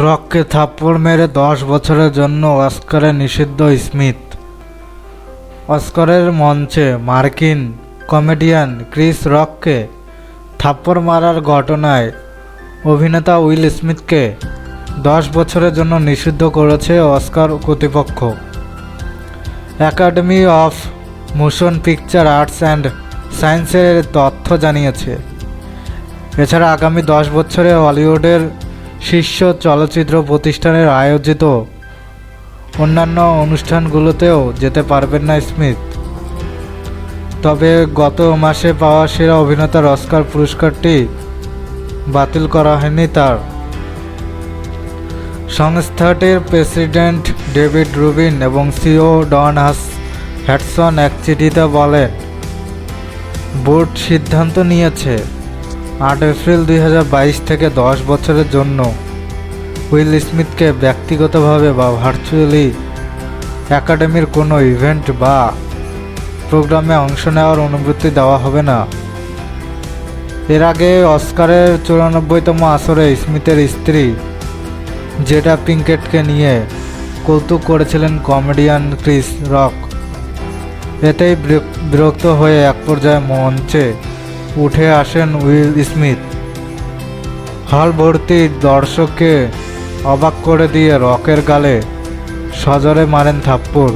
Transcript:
রককে থাপ্পড় মেরে দশ বছরের জন্য অস্কারে নিষিদ্ধ স্মিথ। অস্কারের মঞ্চে মার্কিন কমেডিয়ান ক্রিস রককে থাপ্পড় মারার ঘটনায় অভিনেতা উইল স্মিথকে দশ বছরের জন্য নিষিদ্ধ করেছে অস্কার কর্তৃপক্ষ। Academy of motion picture arts and সায়েন্সের তথ্য জানিয়েছে। এছাড়া আগামী দশ বছরে হলিউডের শীর্ষ চলচ্চিত্র প্রতিষ্ঠানের আয়োজিত অন্যান্য অনুষ্ঠানগুলোতেও যেতে পারবেন না স্মিথ। তবে গত মাসে পাওয়া সেরা অভিনেতার অস্কার পুরস্কারটি বাতিল করা হয়নি তার। সংস্থাটির প্রেসিডেন্ট ডেভিড রুবিন এবং সিও ডন হাস হ্যাটসন এক চিঠিতে বলেন, বোর্ড সিদ্ধান্ত নিয়েছে। আট এপ্রিল দুই হাজার বাইশ থেকে দশ বছরের জন্য উইল স্মিথকে ব্যক্তিগতভাবে বা ভার্চুয়ালি একাডেমির কোনো ইভেন্ট বা প্রোগ্রামে অংশ নেওয়ার অনুমতি দেওয়া হবে না। এর আগে অস্কারের চুরানব্বইতম আসরে স্মিথের স্ত্রী জেডা পিঙ্কেটকে নিয়ে কৌতুক করেছিলেন কমেডিয়ান ক্রিস রক। এতেই বিরক- বিরক্ত হয়ে এক পর্যায়ে মঞ্চে উঠে আসেন উইল স্মিথ। হল ভর্তি দর্শককে অবাক করে দিয়ে রকের গালে সজরে মারেন থাপ্পড়।